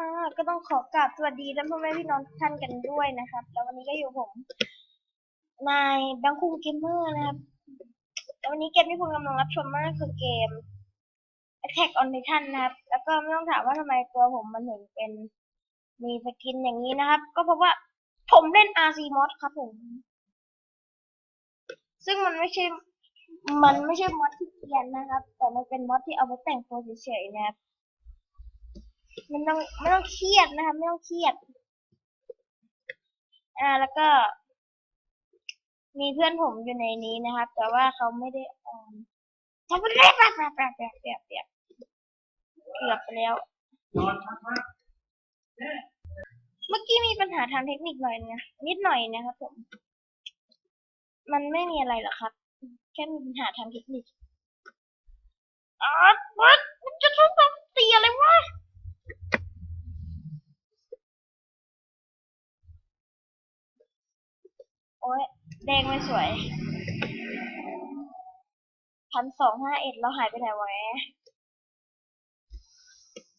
อ่าก็ต้องขอกราบสวัสดีท่านพ่อแม่พี่น้องทุกท่านกันด้วยนะครับ แล้ววันนี้ก็อยู่ผม นายแบงคุงเกมเมอร์นะครับ แล้ววันนี้เกมที่คุณกำลังรับชมนั่นก็คือเกม Attack on Titan นะครับ แล้วก็ไม่ต้องถามว่าทำไมตัวผมมันถึงเป็นมีสกินอย่างนี้นะครับ ก็เพราะว่าผมเล่น RC mod ครับผม ซึ่งมันไม่ใช่ มันไม่ใช่มอดที่เกรียนนะครับ แต่มันเป็นมอดที่เอาไว้แต่งตัวเฉยๆนะครับ มันต้องไม่ต้องเครียดนะครับไม่ต้องเครียด อ่าแล้วก็ มีเพื่อนผมอยู่ในนี้นะครับ แต่ว่าเขาไม่ได้ออนทำไปเลยแบบแบบแบบแบบแบบแบบเกือบไปแล้ว เมื่อกี้มีปัญหาทางเทคนิคหน่อยนะนิดหน่อยนะครับผม มันไม่มีอะไรหรอกครับ แค่มีปัญหาทางเทคนิคอ๋อวัดมันจะทุบผมเสียเลยวะ โอ้ย แดงไม่สวยพันสองห้าเอ็ดเราหายไปไหนวะ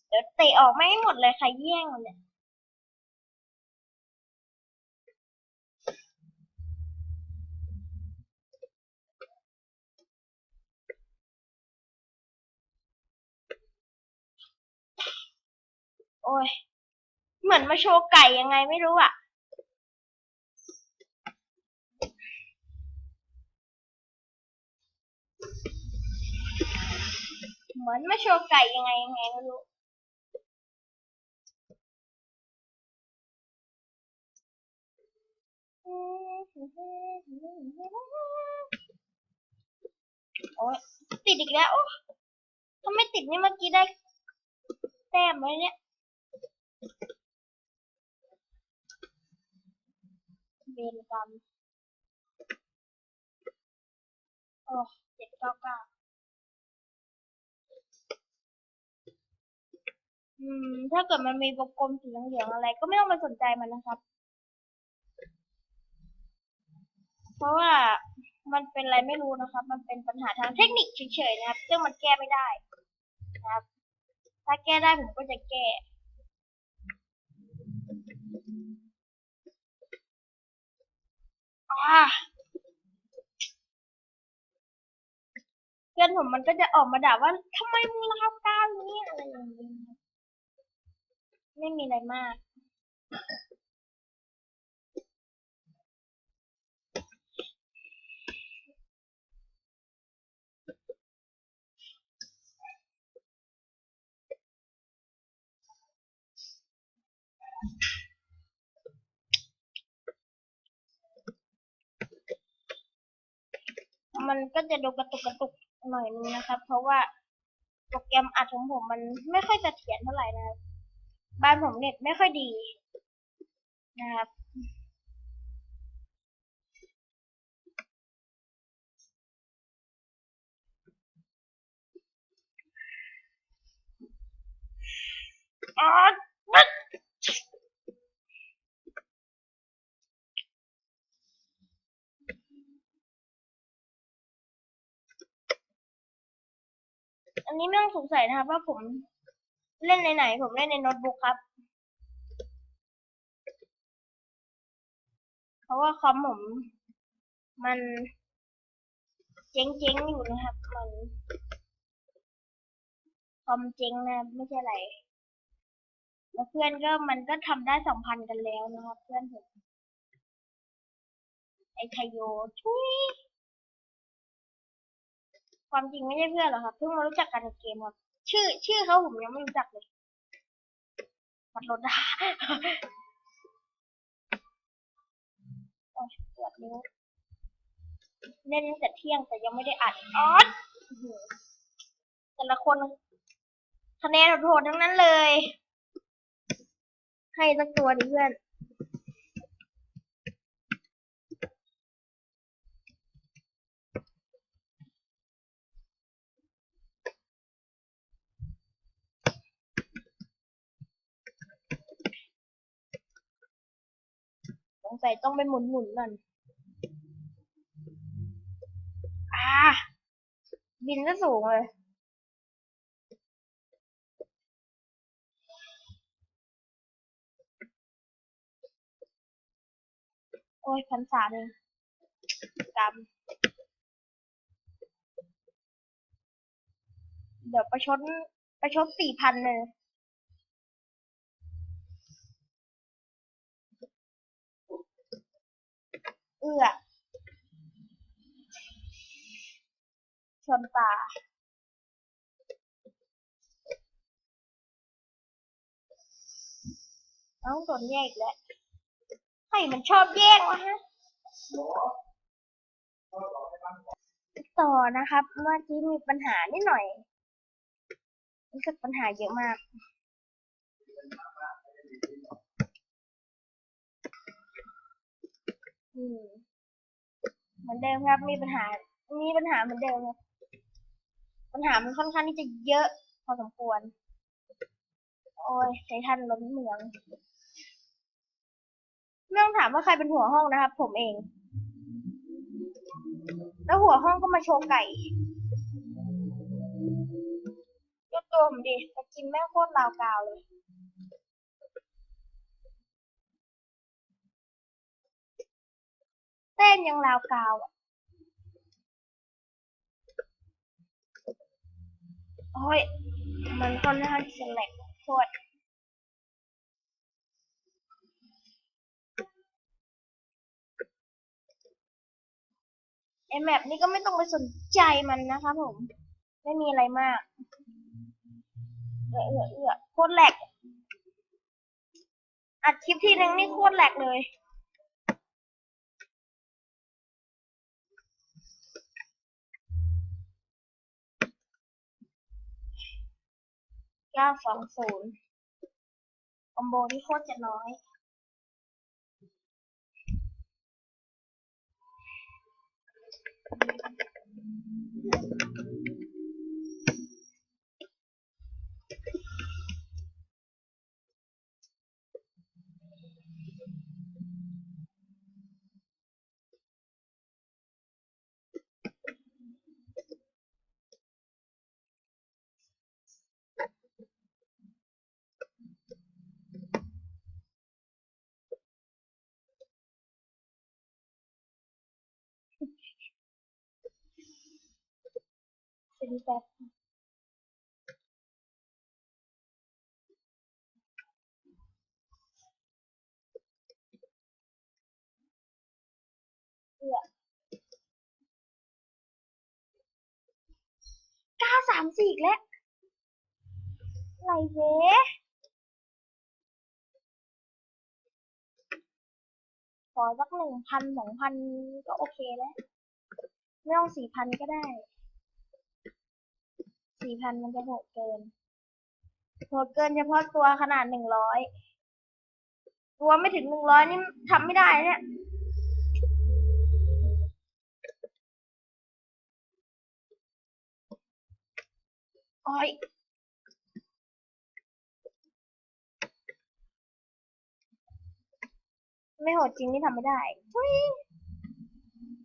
เดี๋ยวเตะออกไม่หมดเลยใครแย่งเนี่ยโอ้ย เหมือนมาโชว์ไก่ยังไงไม่รู้อะ เหมือนมาโชว์ไก่ยังไงยังไงไม่รู้โอ้ยติดอีกแล้วโอ้ถ้าไมติดนี่เมื่อกี้ได้ แต้มไว้เนี่ยเบนกรรมโอ้เจ็ดเก้าเก้า อืม ถ้าเกิดมันมีวงกลมสีเหลืองๆอะไร ก็ไม่ต้องไปสนใจมันนะครับ เพราะว่ามันเป็นอะไรไม่รู้นะครับ มันเป็นปัญหาทางเทคนิคเฉยๆนะครับ ซึ่งมันแก้ไม่ได้นะครับ ถ้าแก้ได้ผมก็จะแก้อ่าเพื่อนผมมันก็จะออกมาด่าว่าทำไมมึงรับก้าวนี้อะไรอย่างนี้นะครับ ไม่มีอะไรมาก มันก็จะดูกระตุกกระตุกหน่อยนึงนะครับ เพราะว่าโปรแกรมอัดของผมมันไม่ค่อยจะเถียรเท่าไหร่นะครับ บ้านผมเน็ตไม่ค่อยดี นะครับอ๋อมันอันนี้ไม่ต้องสงสัยนะครับว่าผม เล่นในไหน ผมเล่นในโน้ตบุ๊กครับ เพราะว่าคอมผม มันเจ๊งๆอยู่นะครับ มันคอมเจ๊งนะไม่ใช่อะไร แล้วเพื่อนก็มันก็ทำได้สองพันกันแล้วนะครับ เพื่อนผมไอ้ชายโยชุยความจริงไม่ใช่เพื่อนหรอกครับ เพิ่งมารู้จักกันในเกมครับ ชื่อ ชื่อเขาผมยังไม่รู้จักเลยมันลดได้โอ้ปวดนิ้วเล่นแต่เที่ยงแต่ยังไม่ได้อัดออสอื้อหือแต่ละคนคะแนนโหดทั้งนั้นเลย ให้สักตัวดิเพื่อน สัยต้องไปหมุนหมุนนั่นอ่าบินซะสูงเลยโอ้ยพันสามเองจำเดี๋ยวประชดประชดสี่พันเลย เอื้อ ชนป่าเอ้าโดนแยกแล้วใครมันชอบแย่งวะฮะ ต่อนะครับ เมื่อกี้มีปัญหานิดหน่อยรู้สึกปัญหาเยอะมาก อืมเหมือนเดิมครับ มีปัญหา มีปัญหาเหมือนเดิมครับปัญหามันค่อนข้างที่จะเยอะ พอสมควร โอ้ยใช้ทันล้นเมืองไม่ต้องถามว่าใครเป็นหัวห้องนะครับ ผมเอง แล้วหัวห้องก็มาโชว์ไก่ยกตัวผมดิจะกินแม่งโคตรลาวกาวเลย ต้นยังลาวกาวอะโอ้ยมันค่อนข้างจะแหลกโคตรไอแมปนี่ก็ไม่ต้องไปสนใจมันนะครับผม ไม่มีอะไรมาก เออเออเออโคตรแหลกอัดคลิปทีนึงนี่โคตรแหลกเลย เก้าสองศูนย์คอมโบที่โคตรจะน้อย เป็นแบบเก้าสามสี่แล้วอะไรเว้ขอสักหนึ่งพันสองพันก็โอเคแล้ว ไม่ต้องสี่พันก็ได้ สี่พันมันจะโหดเกิน โหดเกินเฉพาะตัวขนาดหนึ่งร้อย ตัวไม่ถึงหนึ่งร้อยนี่ทำไม่ได้เนี่ยโอ้ยไม่โหดจริงนี่ทำไม่ได้ทุย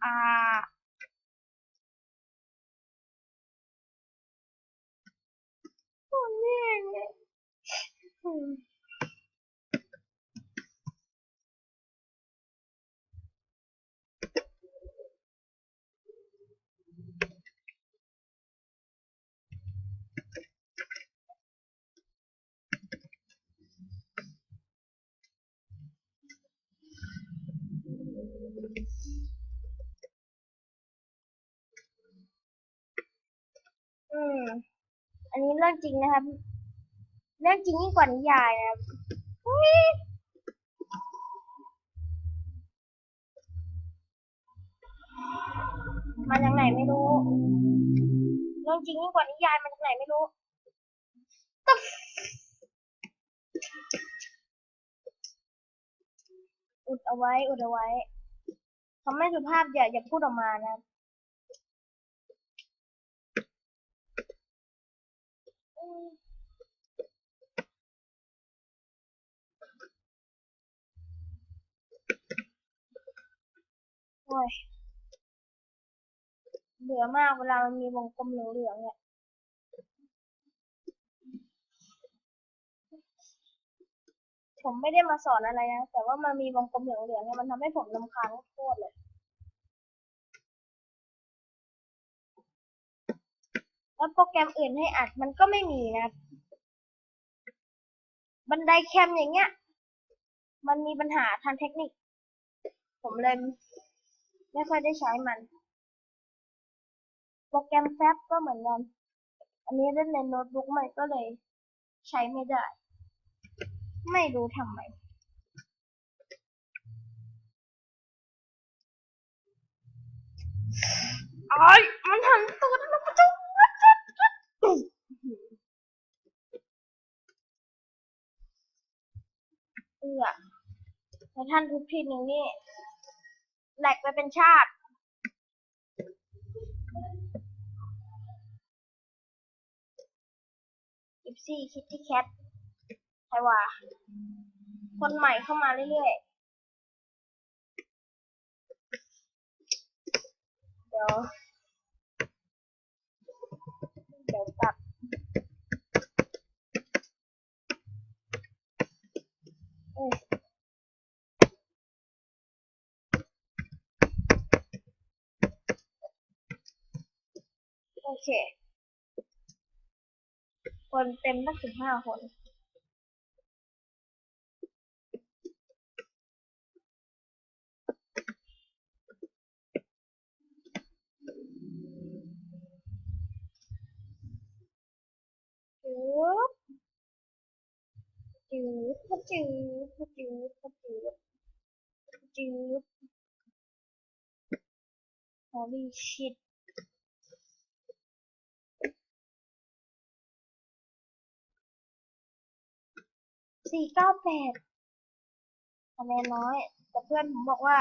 อ่า Yeah. Hmm. เรื่องจริงนะครับ เรื่องจริงยิ่งกว่านิยายนะครับอุ๊ยมาจากไหนไม่รู้ เรื่องจริงยิ่งกว่านิยายมาจากไหนไม่รู้ตบอุดเอาไว้ อุดเอาไว้คำไม่สุภาพอย่าอย่าพูดออกมานะ อืม โอ้ยเบื่อมากเวลามันมีวงกลมเหลืองๆเนี่ยผมไม่ได้มาสอนอะไรนะ แต่ว่ามันมีวงกลมเหลืองๆเนี่ยมันทำให้ผมลำคาญโคตรเลย แล้วโปรแกรมอื่นให้อัดมันก็ไม่มีนะ บันไดแคมอย่างเงี้ย มันมีปัญหาทางเทคนิค ผมเลยไม่ค่อยได้ใช้มัน โปรแกรมแฟบก็เหมือนกัน อันนี้เล่นในโน้ตบุ๊กใหม่ก็เลยใช้ไม่ได้ ไม่รู้ทำไมไอ้มันหันตูดแล้วมันจะ เอือในท่านทุกทีหนึ่งนี่แหลกไปเป็นชาติ อิปซี่คิตตี้แคทใครว่า คนใหม่เข้ามาเรื่อยๆ เดี๋ยว เค คนเต็มตั้งสิบห้าคน จืดจืดพะจืดพะจืดพะจืดจืด Holy shit สี่เก้าแปดคะแนนน้อย แต่เพื่อนผมบอกว่า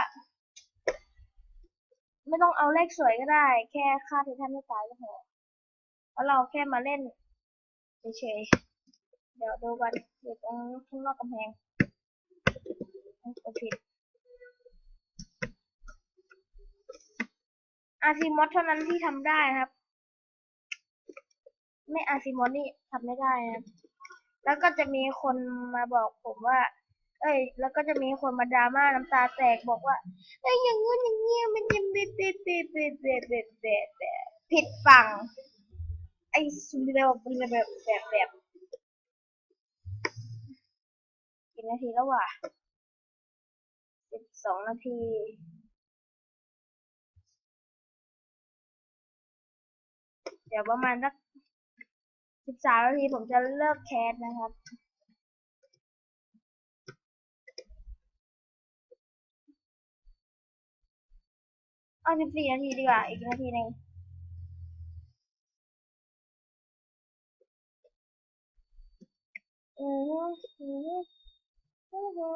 ไม่ต้องเอาเลขสวยก็ได้ แค่ค่าที่ท่านไม่ตายก็พอเพราะเราแค่มาเล่นเฉยๆเดี๋ยวดูกันอยู่ตรงข้างนอกกำแพงกดผิดอาร์ซีมอสเท่านั้นที่ทำได้ครับ ไม่อาร์ซีมอสนี่ทำไม่ได้นะครับ แล้วก็จะมีคนมาบอกผมว่า เอ้ย แล้วก็จะมีคนมาดราม่าน้ำตาแตกบอกว่า เอ้ยอย่างงู้นอย่างเงี้ยมันจะเบะเบะเบะเบะเบะเบะเบะเบะผิดฝั่ง ไอ้สุดแบบแบบแบบแบบแบบกี่นาทีแล้ววะสิบสองนาทีเดี๋ยวประมาณสัก สิบสามนาทีผมจะเลิกแคสนะครับ เอาสิบสี่นาทีดีกว่า อีกนาทีหนึ่งอือฮึอือฮึอือฮึ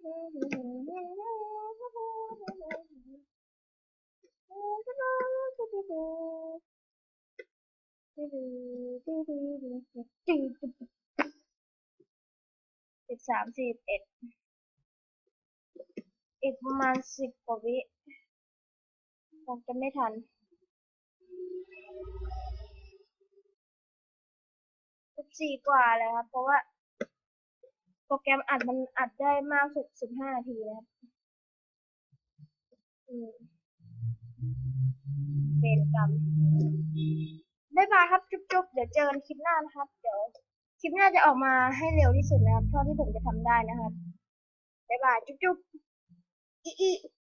สิบสามสิบเอ็ดอีกประมาณสิบกว่าวิคงจะไม่ทันสิบสี่กว่าเลยครับ เพราะว่า โปรแกรมอัดมันอัดได้มากสุดสิบห้านาทีนะครับเป็นกรรมบ๊ายบายครับ จุ๊บๆ เดี๋ยวเจอกันคลิปหน้านะครับ เดี๋ยวคลิปหน้าจะออกมาให้เร็วที่สุดนะครับ เท่าที่ผมจะทำได้นะครับบ๊ายบาย จุ๊บๆอีอี